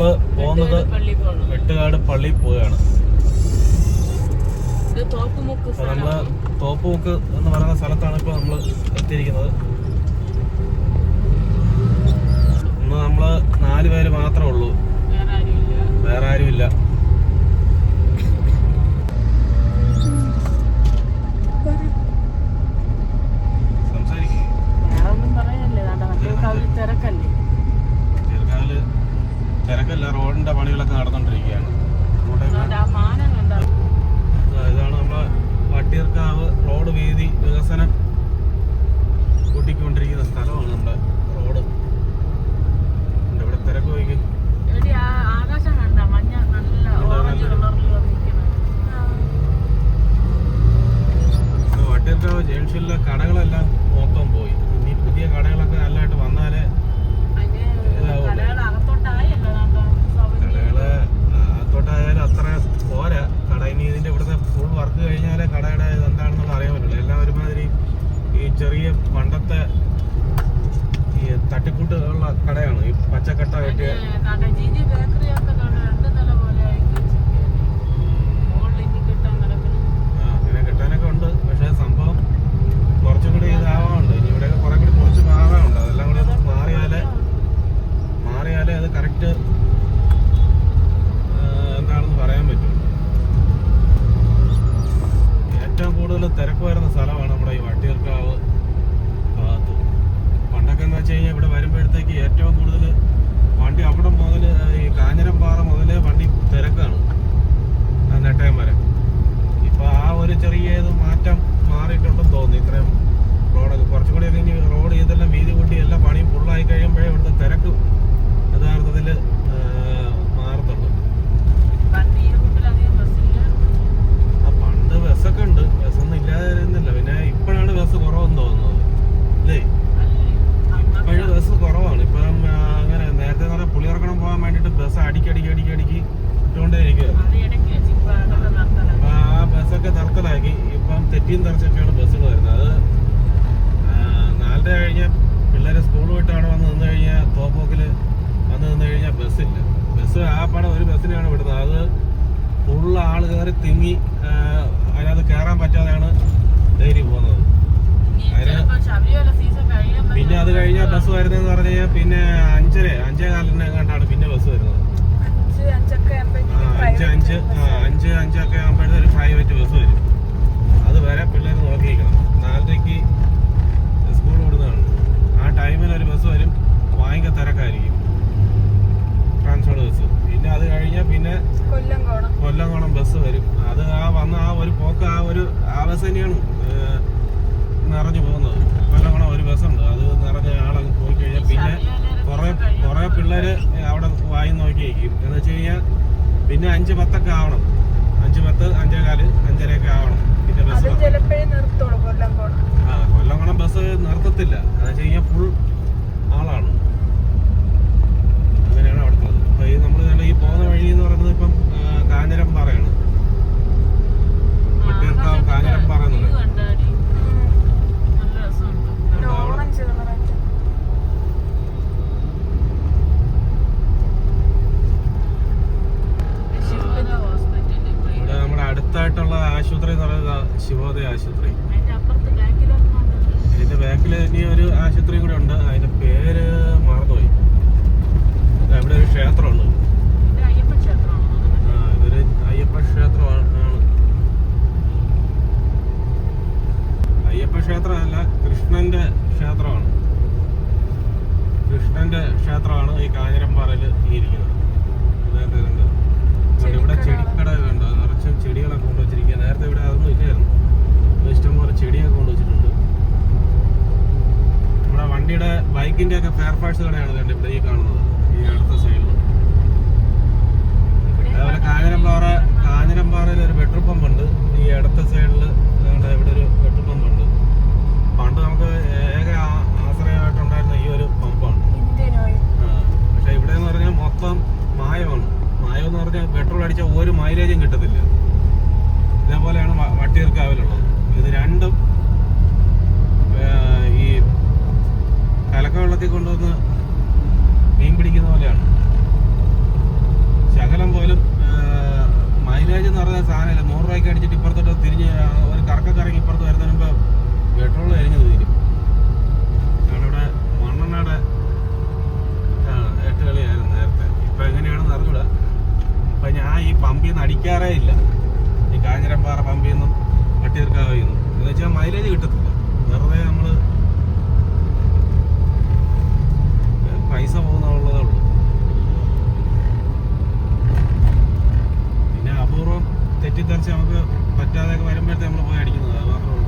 നമ്മൾ പോകുന്നത് വെട്ടുകാട് പള്ളി പോവുകയാണ്. നമ്മൾ തോപ്പുമുക്ക് എന്ന് പറയുന്ന സ്ഥലത്താണ് ഇപ്പൊ നമ്മൾ എത്തിയിരിക്കുന്നത്. ഇന്ന് നമ്മൾ നാല് പേര് മാത്രമേ ഉള്ളൂ. വേറെ ആരുമില്ല. സംസാരിക്കും തിരക്കല്ലേ? തിരക്കല്ല റോഡിന്റെ പണികളൊക്കെ നടന്നോണ്ടിരിക്കുകയാണ്. ഇതാണ് നമ്മളെ വട്ടിയർക്കാവ് റോഡ് വീതി വികസനം കൂട്ടിക്കൊണ്ടിരിക്കുന്ന സ്ഥലമാണ് നമ്മുടെ റോഡ്. ഇവിടെ തിരക്ക് പോയി ആകാശം മഞ്ഞ നല്ല ഓറഞ്ച് ജംഗ്ഷനിലെ കടകളെല്ലാം മൊത്തം പോയി. ഇനി പുതിയ കടകളൊക്കെ നല്ലതായിട്ട് വന്നാലേ ਖਰਚਾ ਘਟਾ ਹੋ ਗਿਆ टाटा जी जी बैठ रहे हो വെട്ടിയും തെറിച്ചൊക്കെയാണ് ബസ്സുകൾ വരുന്നത് അത് നാലര കഴിഞ്ഞ പിള്ളേരെ സ്കൂൾ വിട്ടാണ് വന്ന് നിന്ന് കഴിഞ്ഞാൽ തോപ്പോക്കിൽ വന്ന് നിന്ന് കഴിഞ്ഞാൽ ബസ്സില്ല. ബസ് ആ പടം ഒരു ബസ്സിനെയാണ് വിടുന്നത്. അത് ഫുള്ള് ആൾ കയറി തിങ്ങി ഓടിക്കാറേ ഇല്ല. ഈ കാഞ്ഞിരപ്പാറ പമ്പിൽ നിന്നും വട്ടിയൂർക്കാവിൽ നിന്നും എന്ന് വെച്ചാൽ മൈലേജ് കിട്ടത്തില്ല. വെറുതെ നമ്മൾ പൈസ പോകുന്നുള്ളതേ ഉള്ളൂ. പിന്നെ അപൂർവം തെറ്റിദ്ധരിച്ച് നമുക്ക് പറ്റാതെയൊക്കെ വരുമ്പോഴത്തെ നമ്മൾ പോയി അടിക്കുന്നത് അത് മാത്രമേ ഉള്ളൂ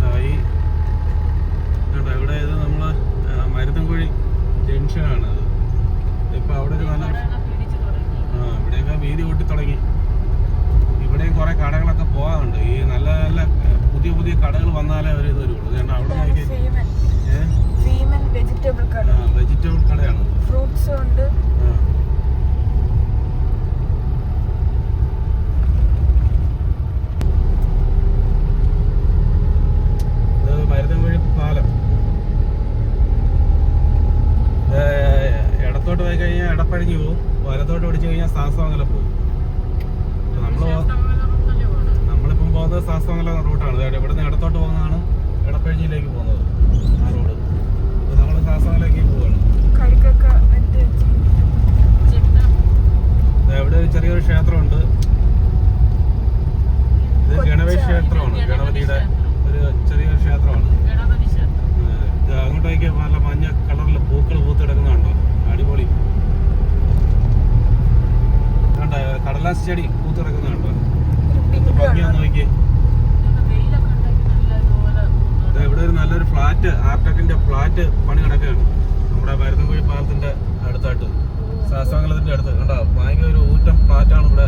ആ, ഈ കണ്ടോ ഇവിടെ ഇത് നമ്മൾ ആ, മരുതൻകുഴി ജംഗ്ഷനാണ് അത് ഇപ്പൊ അവിടെ ഒരു നല്ല കടകളൊക്കെ ഇടിച്ച് തുടങ്ങി ആ ഇവിടെയൊക്കെ വീതി കൂട്ടി തുടങ്ങി. ഇവിടെയും കുറെ കടകളൊക്കെ പോകാറുണ്ട്. ഈ നല്ല നല്ല പുതിയ പുതിയ കടകൾ വന്നാലേ അവർ ഇത് വരുള്ളൂ. കാരണം അവിടെ നോക്കി വെജിറ്റബിൾ കടയാണ്. ഫ്രൂട്ട്സും ഉണ്ട് ആ. ഇത് മരുതൻകുഴി പാലം ഇത് ഇടത്തോട്ട് പോയി കഴിഞ്ഞാൽ ഇടപ്പഴിഞ്ഞ് പോകും വലത്തോട്ട് പിടിച്ചു കഴിഞ്ഞാൽ സാസമംഗലം പോകും അപ്പൊ നമ്മൾ പോ- ശാസ്താംകോട്ട പോകണം നമ്മളിപ്പം പോകുന്നത് സാസമംഗലം റൂട്ടാണ് ദേ ഇവിടുന്ന് ഇടത്തോട്ട് പോകുന്നതാണ് ഇടപ്പഴിഞ്ഞിലേക്ക് പോകുന്നത് ആ റോഡ് അപ്പോൾ നമ്മൾ സാസമംഗലേക്ക് പോവുകയാണ് കരിക്കൊക്കെ വെട്ടി വെച്ച് ചെട്ട ദേ ഇവിടെ ഒരു ചെറിയൊരു ക്ഷേത്രമുണ്ട് ഇത് കൊച്ച- ഗണപതി ക്ഷേത്രമാണ് ഇത് ഗണപതി ഗണപതിയുടെ ക്ഷേത്രം. ഒരു ചെറിയൊരു ക്ഷേത്രമാണ് ഗണപതി ക്ഷേത്രം ഏഹ് ഇത് അങ്ങോട്ടേക്ക് നല്ല മഞ്ഞ കളറിൽ പൂക്കൾ പൂത്ത് കിടക്കുന്നുണ്ടോ അടിപൊളി കണ്ട കടലാസ് ചെടി പൂത്ത് കിടക്കുന്നുണ്ടോ ഒരു എന്ത് പിങ്ക് ഭംഗിയാന്ന് നോക്കി ഇതൊക്കെ വെയിലൊക്കെ ഉണ്ടെങ്കിൽ നല്ല ഇതുപോലെ ദേ ഇവിടെ ഒരു നല്ലൊരു ഫ്ലാറ്റ് ആർടെക്കിന്റെ ഫ്ലാറ്റ് പണി കിടക്കുകയാണ് നമ്മുടെ മരുന്നൻകുഴി പാലത്തിന്റെ അടുത്തായിട്ട് ശാസ്താമംഗലത്തിന്റെ അടുത്ത്. കണ്ടോ? ഭയങ്കര ഒരു ഊറ്റം ഫ്ലാറ്റാണ് ഇവിടെ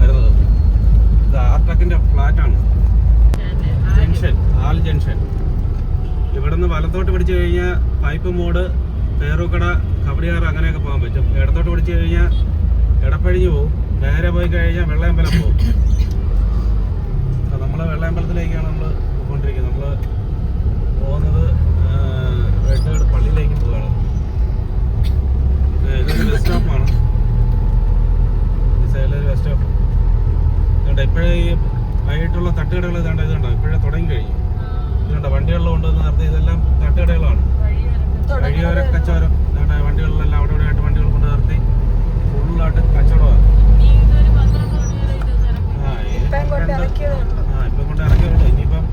വരുന്നത്. ഇത് ആർട്ടക്കിന്റെ ഫ്ലാറ്റാണ്. ജംഗ്ഷൻ ആൽ ജംഗ്ഷൻ. ഇവിടെ നിന്ന് വലത്തോട്ട് പിടിച്ചു കഴിഞ്ഞാൽ പൈപ്പ് മോഡ് പേറുകട കബഡിയാർ അങ്ങനെയൊക്കെ പോകാൻ പറ്റും. ഇടത്തോട്ട് പിടിച്ചു കഴിഞ്ഞാൽ ഇടപ്പഴിഞ്ഞ് പോവും. നേരെ പോയി കഴിഞ്ഞാൽ വെള്ളയമ്പലം പോകും നമ്മൾ വെള്ളയമ്പലത്തിലേക്കാണ് നമ്മൾ പോയിക്കൊണ്ടിരിക്കുന്നത്. നമ്മൾ പോകുന്നത് വെട്ടേട് പള്ളിയിലേക്ക് പോവുകയാണ് ഇതൊരു ബസ് സ്റ്റോപ്പാണ് ഈ സൈഡിലൊരു ബസ് സ്റ്റോപ്പ് ഇപ്പോഴേ ഈ വൈകിട്ടുള്ള തട്ടുകടകൾ ഇതാണ്ട് ഇതുണ്ടോ ഇപ്പോഴേ തുടങ്ങി കഴിഞ്ഞു ഇതുണ്ട് കൊണ്ടുവന്ന് നിർത്തി ഇതെല്ലാം തട്ടുകടകളാണ് വഴിയോര കച്ചവടം ഇതാണ്ട് വണ്ടികളിലെല്ലാം അവിടെ ഇവിടെ ആയിട്ട് വണ്ടികൾ കൊണ്ട് നിർത്തി ഫുള്ളായിട്ട് കച്ചവടമാണ് ആ ഇപ്പം കൊണ്ട് ഇനിയിപ്പം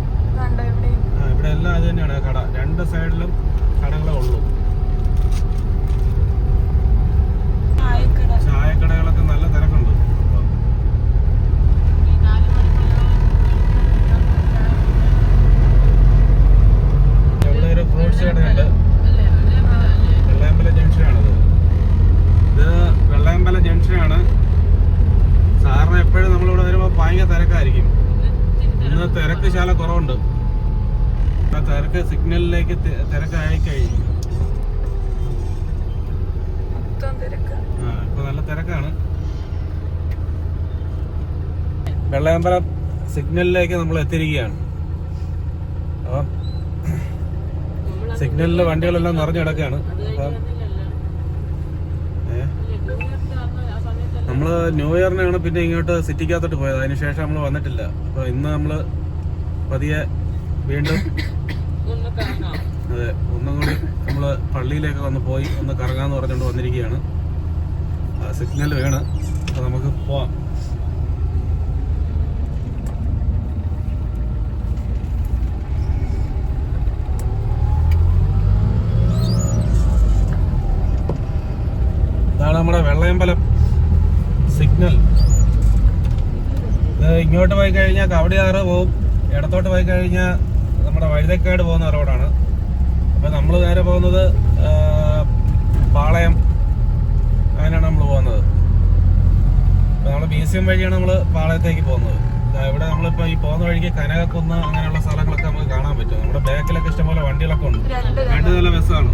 ഇവിടെ എല്ലാം അത് തന്നെയാണ്. കട. രണ്ട് സൈഡിലും കടകളേ ഉള്ളൂ ചായക്കട ചായക്കടകളൊക്കെ നല്ല തിരക്കുണ്ട് ഇപ്പം. ഇവിടെ ഒരു ഫ്രൂട്ട്സ് കടയുണ്ട് വെള്ളയമ്പലം ജംഗ്ഷനാണിത് ഇത് വെള്ളയമ്പലം ജംഗ്ഷനാണ് സാറിന് എപ്പോഴും നമ്മളിവിടെ വരുമ്പോൾ ഭയങ്കര തിരക്കായിരിക്കും ഇന്ന് തിരക്ക് ശാല കുറവുണ്ട്. ഇപ്പൊ തിരക്ക് സിഗ്നലിലേക്ക് തിരക്കായി കഴിഞ്ഞു ആ ഇപ്പൊ നല്ല തിരക്കാണ്. വെള്ളയമ്പലം സിഗ്നലിലേക്ക് നമ്മൾ എത്തിയിരിക്കുകയാണ്. അപ്പം സിഗ്നലിൽ വണ്ടികളെല്ലാം നിറഞ്ഞു കിടക്കുകയാണ്. അപ്പം നമ്മൾ ന്യൂ ഇയറിനാണ് പിന്നെ ഇങ്ങോട്ട് സിറ്റിക്കകത്തോട്ട് പോയത്. അതിനുശേഷം നമ്മൾ വന്നിട്ടില്ല. അപ്പോൾ ഇന്ന് നമ്മൾ പതിയെ വീണ്ടും അതെ ഒന്നും കൂടി നമ്മൾ പള്ളിയിലേക്ക് വന്ന് പോയി ഒന്ന് കറങ്ങാന്ന് പറഞ്ഞുകൊണ്ട് വന്നിരിക്കുകയാണ്. സിഗ്നൽ വേണം. അപ്പൊ നമുക്ക് പോവാം. ഇതാണ് നമ്മുടെ വെള്ളയമ്പലം സിഗ്നൽ ഇങ്ങോട്ട് പോയി കഴിഞ്ഞാൽ കവടിയാറ് പോവും. ഇടത്തോട്ട് പോയി കഴിഞ്ഞാൽ നമ്മുടെ വഴുതക്കാട് പോകുന്ന റോഡാണ്. അപ്പോൾ നമ്മൾ നേരെ പോകുന്നത് പാളയം. അങ്ങനെയാണ് നമ്മൾ പോകുന്നത്. അപ്പോൾ നമ്മൾ ബി സി എം വഴിയാണ് നമ്മൾ പാളയത്തേക്ക് പോകുന്നത്. ഇവിടെ നമ്മളിപ്പോൾ ഈ പോകുന്ന വഴിക്ക് കനകക്കുന്ന് അങ്ങനെയുള്ള സ്ഥലങ്ങളൊക്കെ നമുക്ക് കാണാൻ പറ്റും. നമ്മുടെ ബാക്കിലൊക്കെ ഇഷ്ടംപോലെ വണ്ടികളൊക്കെ ഉണ്ട്. രണ്ട് നല്ല നില ബസ്സാണ്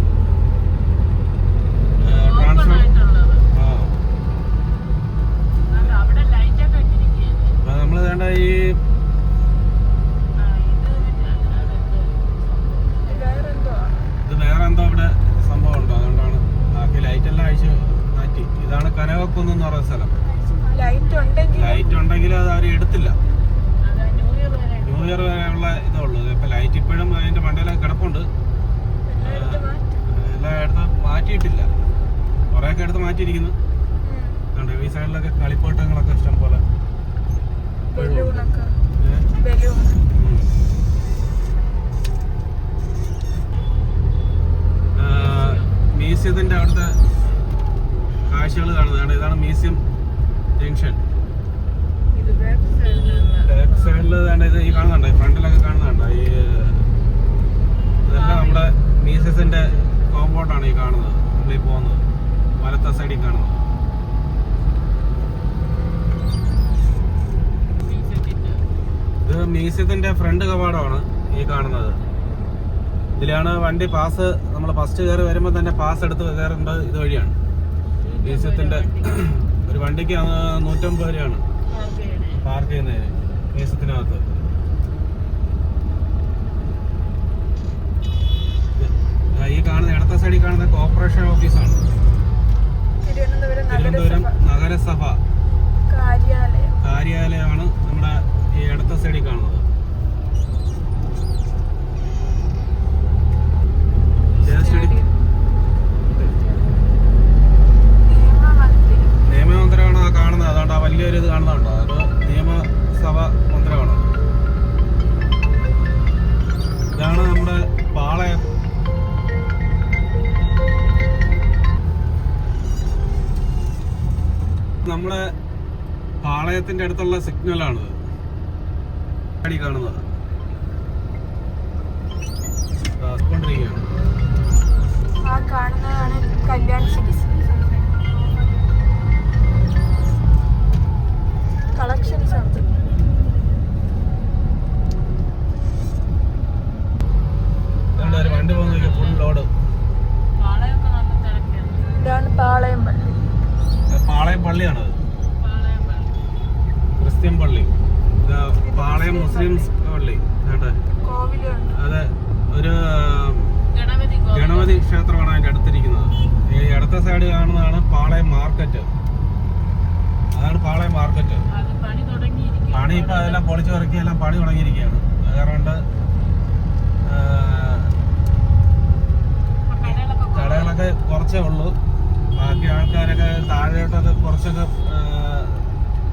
ട്രാൻസ്പോർട്ട് ആ നമ്മൾ വേണ്ട ഈ ആ, ഇത് പിന്നെ അതെന്തോ വേറെന്തോ ആണ്. ഇത് വേറെ എന്തോ ഇവിടെ സംഭവം ഉണ്ടോ അതുകൊണ്ടാണ് ബാക്കി ലൈറ്റ് എല്ലാം അഴിച്ച് മാറ്റി ഇതാണ് കനകക്കുന്ന് എന്ന് പറയുന്ന സ്ഥലം ലൈറ്റ് ഉണ്ടെങ്കിൽ ലൈറ്റ് ഉണ്ടെങ്കിൽ അത് അവർ എടുത്തില്ല അതാ ന്യൂ ഇയർ വരെ ന്യൂ ഇയർ വരെയുള്ള ഇതേ ഉള്ളൂ ഇപ്പൊ ലൈറ്റ് ഇപ്പോഴും അതിന്റെ മണ്ടയിലൊക്കെ കിടപ്പുണ്ട് എടുത്ത് മാറ്റി എല്ലാം എടുത്ത് മാറ്റിയിട്ടില്ല കുറേയൊക്കെ എടുത്ത് മാറ്റിയിരിക്കുന്നു ബലൂണൊക്കെ ഏ? ബലൂൺ ആ, മ്യൂസിയത്തിന്റെ അവിടുത്തെ കാഴ്ചകൾ കാണുന്നതാണ് ഇതാണ് മ്യൂസിയം ജംഗ്ഷൻ ഇത് ബാക്ക് സൈഡിൽ ഇത് ഈ കാണുന്നുണ്ട്? ഫ്രണ്ടിലൊക്കെ കാണുന്നുണ്ട്? ഈ ഇതെല്ലാം നമ്മുടെ മ്യൂസിയത്തിന്റെ കോമ്പൗണ്ടാണ് ഈ കാണുന്നത്. നമ്മൾ ഈ പോകുന്നത്. വലത്തെ സൈഡിൽ കാണുന്നത്. ഇത് മ്യൂസിയത്തിന്റെ ഫ്രണ്ട് കവാടമാണ് ഈ കാണുന്നത്. ഇതിലാണ് വണ്ടി പാസ് നമ്മൾ ഫസ്റ്റ് കയറി വരുമ്പോൾ തന്നെ പാസ് എടുത്ത് കയറേണ്ടത് ഇതുവഴിയാണ് മ്യൂസിയത്തിന്റെ ഒരു വണ്ടിക്ക് നൂറ്റമ്പത് രൂപയാണ്. പാർക്ക് ചെയ്യുന്നതിന് മ്യൂസിയത്തിനകത്ത് ഇത് ഈ കാണുന്ന ഇടത്ത സൈഡിൽ കാണുന്ന കോർപ്പറേഷൻ ഓഫീസാണ് നമ്മുടെ പാളയത്തിന്റെ അടുത്തുള്ള സിഗ്നലാണിത്. അടി കാണുന്നത്. കൊണ്ടിരിക്കുകയാണ്. ആ കാണുന്നതാണ് കല്യാൺ കളക്ഷൻസ് ആണ് വണ്ടി പോകുന്ന ഫുൾ ലോഡ് ഇതാണ് പാളയം പള്ളി പാളയം പള്ളിയാണത്. പാളയം പള്ളി ക്രിസ്ത്യൻ പള്ളി. ഇത് പാളയം മുസ്ലിംസ് പള്ളി. അതെ ഒരു ഗണപതി ക്ഷേത്രമാണ് അതിന്റെ അടുത്തിരിക്കുന്നത്. ഈ അടുത്ത സൈഡ് കാണുന്നതാണ് പാളയം മാർക്കറ്റ്. അതാണ് പാളയം മാർക്കറ്റ്. അത് പണി ഇപ്പൊ അതെല്ലാം പൊളിച്ചു ഇറക്കി എല്ലാം പണി തുടങ്ങിയിരിക്കുകയാണ്. അത് കാരണം. കടകളൊക്കെ കുറച്ചേ ഉള്ളൂ. ബാക്കി ആൾക്കാരൊക്കെ താഴോട്ടൊക്കെ കുറച്ചൊക്കെ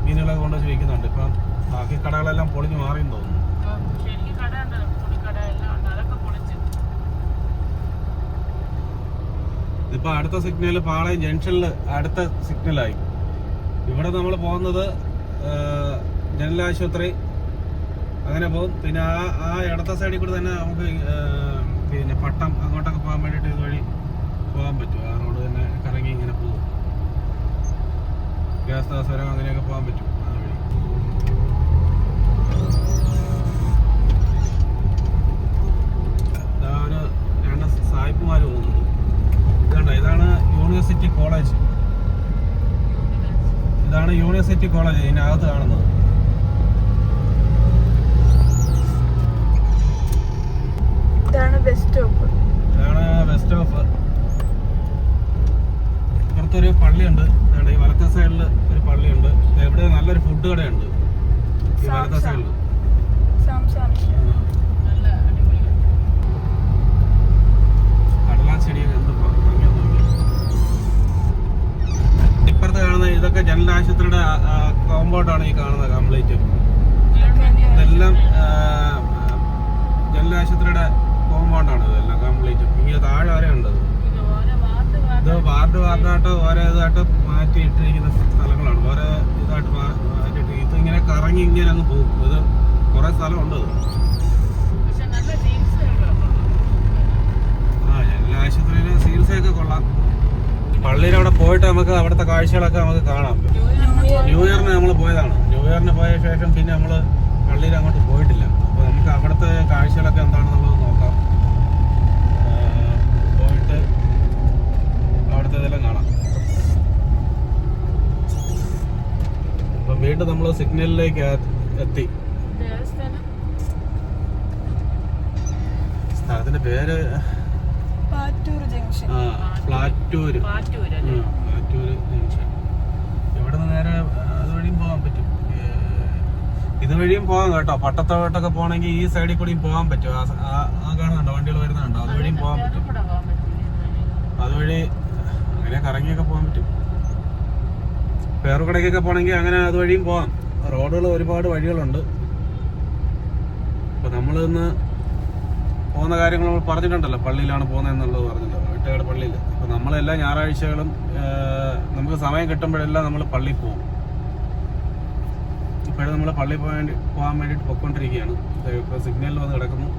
മീനുകളെ മീനുകളൊക്കെ കൊണ്ട് വിൽക്കുന്നുണ്ട്. ഇപ്പം ബാക്കി കടകളെല്ലാം പൊളിഞ്ഞു മാറിയെന്ന് തോന്നുന്നു. ഇപ്പം അടുത്ത സിഗ്നൽ പാളയം ജംഗ്ഷനിൽ അടുത്ത സിഗ്നലായി. ഇവിടെ നമ്മൾ പോകുന്നത് ജനലാശുപത്രി ജനറൽ ആശുപത്രി അങ്ങനെ പോകും. പിന്നെ ആ ആ ഇടത്ത സൈഡിൽ കൂടെ തന്നെ നമുക്ക് പിന്നെ പട്ടം അങ്ങോട്ടൊക്കെ പോകാൻ വേണ്ടിയിട്ട് ഇതുവഴി പോകാൻ പറ്റും. ആ റോഡ് ഇങ്ങനെ പോകും. ഗ്യാസ് ദാസരം അങ്ങനെയൊക്കെ പോകാൻ പറ്റും. ആ വഴി. ഇതാ ഒരു രണ്ട് സായിപ്പുമാർ പോകുന്നുണ്ട് ഇതുണ്ട്? ഇതാണ് യൂണിവേഴ്സിറ്റി കോളേജ് ഇതാണ് യൂണിവേഴ്സിറ്റി കോളേജ് ഇതിനകത്ത് കാണുന്നത്. ഇതാണ് ബസ് സ്റ്റോപ്പ് ഇതാണ് ബസ് സ്റ്റോപ്പ് ഇപ്പുറത്തൊരു പള്ളിയുണ്ട്. ഇവിടെ ഈ വലത്തെ സൈഡിൽ ഒരു പള്ളിയുണ്ട്. ഇവിടെ നല്ലൊരു ഫുഡ് കടയുണ്ട്. ഈ വലത്തെ സൈഡിൽ സൈഡിൽ അടിപൊളിയാണ് കടലാച്ചെടി എന്ത്. ഇപ്പുറത്ത് കാണുന്ന ഇതൊക്കെ ജനലാശുപത്രിയുടെ കോമ്പൗണ്ടാണ് ഈ കാണുന്നത് കംപ്ലീറ്റ് ഇതെല്ലാം ആ, ജനറൽ ആശുപത്രിയുടെ കോമ്പൗണ്ടാണ് ഇതെല്ലാം കംപ്ലീറ്റ് ഇങ്ങനെ താഴെ വരെ ഉണ്ട് ഇത്. ഇത് ഓരോ വാർഡ് ഇത് വാർഡ് വാർഡ് വാർഡായിട്ട് ഓരോ ഇതായിട്ട് മാറ്റി ഇട്ടിരിക്കുന്ന സ്ഥലങ്ങളാണ്. വേറെ ഇതായിട്ട് മാറ്റിയിട്ട് ഇത് ഇങ്ങനെ കറങ്ങി ഇങ്ങനെ അങ്ങ് പോകും. ഇത് കുറെ സ്ഥലമുണ്ട് ആ എല്ലാ ആശുപത്രിയിലെ ചികിത്സയൊക്കെ കൊള്ളാം. പള്ളിയിൽ അവിടെ പോയിട്ട് നമുക്ക് അവിടുത്തെ കാഴ്ചകളൊക്കെ നമുക്ക് കാണാം. ന്യൂ ഇയറിന് നമ്മൾ പോയതാണ്. ന്യൂ ഇയറിന് പോയ ശേഷം പിന്നെ നമ്മൾ പള്ളിയിൽ അങ്ങോട്ട് പോയിട്ടില്ല. അപ്പോൾ നമുക്ക് അവിടുത്തെ കാഴ്ചകളൊക്കെ എന്താണെന്നുള്ളത് നോക്കാം ആ, പോയിട്ട് അവിടുത്തെ ഇതെല്ലാം കാണാം വീണ്ടും നമ്മൾ സിഗ്നലിലേക്ക് എത്തി. സ്ഥലത്തിന്റെ പേര്? ജംഗ്ഷൻ. ഫ്ലാറ്റൂര് ഫ്ലാറ്റൂര് ഇവിടെ നിന്ന് നേരെ അതുവഴിയും പോകാൻ പറ്റും. ഇതുവഴിയും പോകാം കേട്ടോ. പട്ടത്തോട്ടൊക്കെ പോകണമെങ്കിൽ ഈ സൈഡിൽ കൂടിയും പോകാൻ പറ്റും. ആ കാണുന്നുണ്ടോ? വണ്ടികൾ വരുന്നുണ്ടോ? അതുവഴിയും പോകാൻ പറ്റും. അതുവഴി അങ്ങനെ കറങ്ങിയൊക്കെ പോകാൻ പറ്റും. പേറുകടയ്ക്കൊക്കെ പോകണമെങ്കിൽ അങ്ങനെ അതുവഴിയും പോകാം റോഡുകൾ ഒരുപാട് വഴികളുണ്ട്. അപ്പോൾ നമ്മൾ ഇന്ന് പോകുന്ന കാര്യങ്ങൾ നമ്മൾ പറഞ്ഞിട്ടുണ്ടല്ലോ. പള്ളിയിലാണ് പോകുന്നത് എന്നുള്ളത് പറഞ്ഞല്ലോ വെട്ടുകാട് പള്ളിയിൽ അപ്പോൾ നമ്മളെല്ലാ ഞായറാഴ്ചകളും നമുക്ക് സമയം കിട്ടുമ്പോഴെല്ലാം നമ്മൾ പള്ളിയിൽ പോകും. ഇപ്പോഴും നമ്മൾ പള്ളി പോകാൻ വേണ്ടി പോകാൻ വേണ്ടിയിട്ട് പൊയ്ക്കൊണ്ടിരിക്കുകയാണ്. ഇപ്പോൾ സിഗ്നലിൽ വന്ന് കിടക്കുന്നു.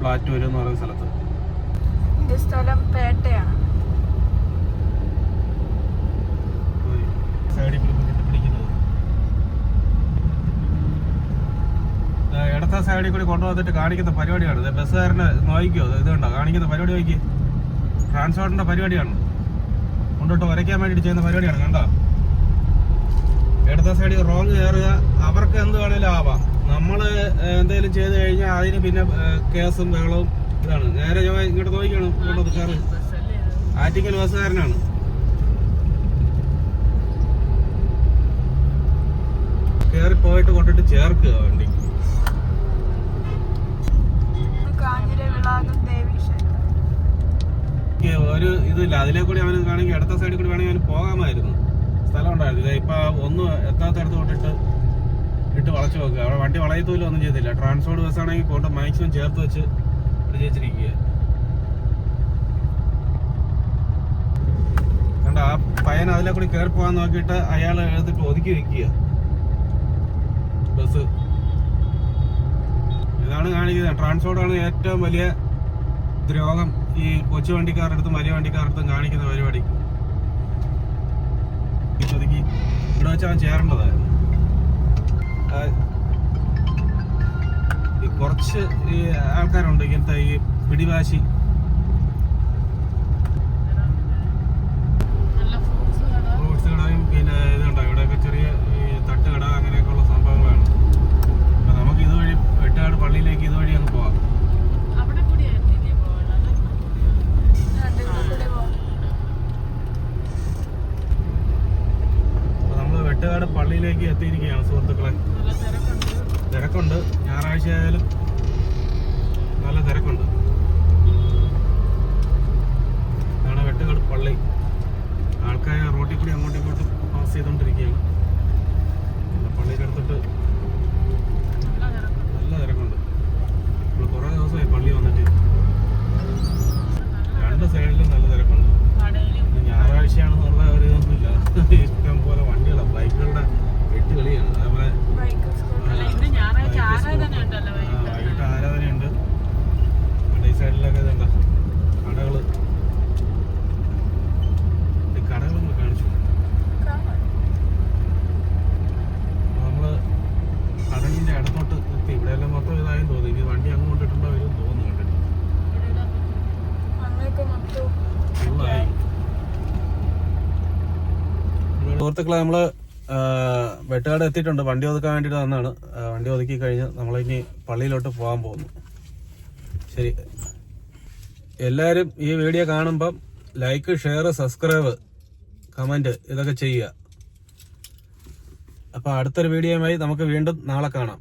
ഫ്ലാറ്റ് വരും എന്ന് പറയുന്ന സ്ഥലത്ത്. സ്ഥലം പേട്ടയാണ്. സൈഡിൽ പിടിക്കുന്നത്. ഇടത്തെ സൈഡിൽ കൂടി കൊണ്ടുവന്നിട്ട് കാണിക്കുന്ന പരിപാടിയാണ്. ഇത് ബസ്സുകാരനെ നോക്കിക്കോ. ഇത് കണ്ടോ? കാണിക്കുന്ന പരിപാടി നോക്കി. ട്രാൻസ്പോർട്ടിന്റെ പരിപാടിയാണ്. കൊണ്ടിട്ട് വരയ്ക്കാൻ വേണ്ടിയിട്ട് ചെയ്യുന്ന പരിപാടിയാണ്. കണ്ടോ? ഇടത്തെ സൈഡിൽ റോങ് കയറുക അവർക്ക് എന്ത് വേണേലും ആവാം. നമ്മൾ എന്തെങ്കിലും ചെയ്ത് കഴിഞ്ഞാൽ അതിന് പിന്നെ കേസും ബഹളവും ഇതാണ്. നേരെ ഇങ്ങോട്ട് നോക്കിയാണ് കൊണ്ടത് കയറി? ആറ്റിക്കൽ ബസ്സുകാരനാണ് കയറി പോയിട്ട് കൊണ്ടിട്ട് ചേർക്കുക വണ്ടി. ഒരു ഇതില്ല. അതിലേ കൂടി അവന് കാണെങ്കിൽ അടുത്ത സൈഡിൽ കൂടി വേണമെങ്കിൽ അവന് പോകാമായിരുന്നു. സ്ഥലം ഉണ്ടായിരുന്നില്ല ഇപ്പൊ ഒന്ന് എത്താത്തടത്ത് കൊണ്ടിട്ട് ഇട്ട് വളച്ചു നോക്കുക അവിടെ വണ്ടി വളയത്തൂല ഒന്നും ചെയ്തില്ല. ട്രാൻസ്പോർട്ട് ബസ് ആണെങ്കിൽ കൊണ്ട് മാക്സിമം ചേർത്ത് വെച്ച് വിജയിച്ചിരിക്കുക കണ്ട ആ പയ്യൻ അതിലെ കൂടി കയറി പോകാൻ നോക്കിയിട്ട് അയാൾ എഴുതിട്ട് ഒതുക്കി വെക്കുക ബസ്. ഇതാണ് കാണിക്കുന്നത്. ട്രാൻസ്പോർട്ടാണ് ഏറ്റവും വലിയ ദ്രോഹം ഈ കൊച്ചു വണ്ടിക്കാരുടെ വലിയ വണ്ടിക്കാരുടെ കാണിക്കുന്ന പരിപാടി. ഇവിടെ വെച്ച് അവൻ ചേരേണ്ടതായിരുന്നു. ഈ കുറച്ച് ഈ ആൾക്കാരുണ്ട് ഇങ്ങനത്തെ ഈ പിടിവാശി നല്ല ഫ്രൂട്ട്സ് കട ഫ്രൂട്ട്സ് കടയും പിന്നെ ഇതുണ്ടോ ഇവിടെയൊക്കെ ചെറിയ ഈ തട്ടുകട അങ്ങനെയൊക്കെയുള്ള സംഭവങ്ങളാണ് അപ്പൊ നമുക്ക് ഇതുവഴി വെട്ടുകാട് പള്ളിയിലേക്ക് ഇതുവഴി അങ്ങ് പോവാം അവിടെ കൂടിയായിരുന്നില്ലേ പോകണത് രണ്ട് കൂടെ പോകാം അപ്പൊ നമ്മൾ വെട്ടുകാട് പള്ളിയിലേക്ക് എത്തിയിരിക്കുകയാണ് സുഹൃത്തുക്കളെ നല്ല തിരക്കുണ്ട് തിരക്കുണ്ട് ഞായറാഴ്ച ആയാലും നല്ല തിരക്കുണ്ട് ഇതാണ് വെട്ടുകാട് പള്ളി ആൾക്കാർ റോട്ടിൽ കൂടി അങ്ങോട്ടും ഇങ്ങോട്ടും പാസ് ചെയ്തുകൊണ്ടിരിക്കുകയാണ് പിന്നെ പള്ളിയുടെ അടുത്തിട്ട് നല്ല തിരക്കുണ്ട് നല്ല തിരക്കുണ്ട് നമ്മൾ കുറേ ദിവസമായി പള്ളി വന്നിട്ട് രണ്ട് സൈഡിലും നല്ല തിരക്കുണ്ട് കടയിലും ഇത് ഞായറാഴ്ചയാണെന്നുള്ള ഒരു ഇതൊന്നുമില്ല ഇഷ്ടം പോലെ വണ്ടികളാണ് ബൈക്കുകളുടെ എട്ട് കളിയാണ് അതേപോലെ ബൈക്ക് സ്കൂട്ടർ അല്ല ഇന്ന് ഞായറാഴ്ച ആരാധന ഉണ്ടല്ലോ ആ, വൈകിട്ട് വൈകിട്ട് ആരാധനയുണ്ട് ഇവിടെ ഈ സൈഡിലൊക്കെ ഇതുണ്ട് കടകൾ ഈ കടകളൊന്ന് കാണിച്ചു കാണാം അപ്പൊ നമ്മൾ കടലിന്റെ അടുത്തോട്ട് എത്തി ഇവിടെ എല്ലാം മൊത്തം ഇതായും തോന്നി ഇനി വണ്ടി അങ്ങ് കൊണ്ടിട്ടുണ്ടോ വരും തോന്നുന്നു കണ്ടിട്ട് അങ്ങനെയൊക്കെ മൊത്തം ഫുള്ളായി സുഹൃത്തുക്കളെ നമ്മൾ ആ, വെട്ടുകാട് എത്തിയിട്ടുണ്ട്. വണ്ടി ഒതുക്കാൻ വേണ്ടിയിട്ട് വന്നാണ്. വണ്ടി ഒതുക്കി കഴിഞ്ഞ് നമ്മളിനി പള്ളിയിലോട്ട് പോകാൻ പോകുന്നു. ശരി. എല്ലാവരും ഈ വീഡിയോ കാണുമ്പം ലൈക്ക് ഷെയർ സബ്സ്ക്രൈബ് കമന്റ് ഇതൊക്കെ ചെയ്യുക. അപ്പോൾ അടുത്തൊരു വീഡിയോയുമായി നമുക്ക് വീണ്ടും നാളെ കാണാം.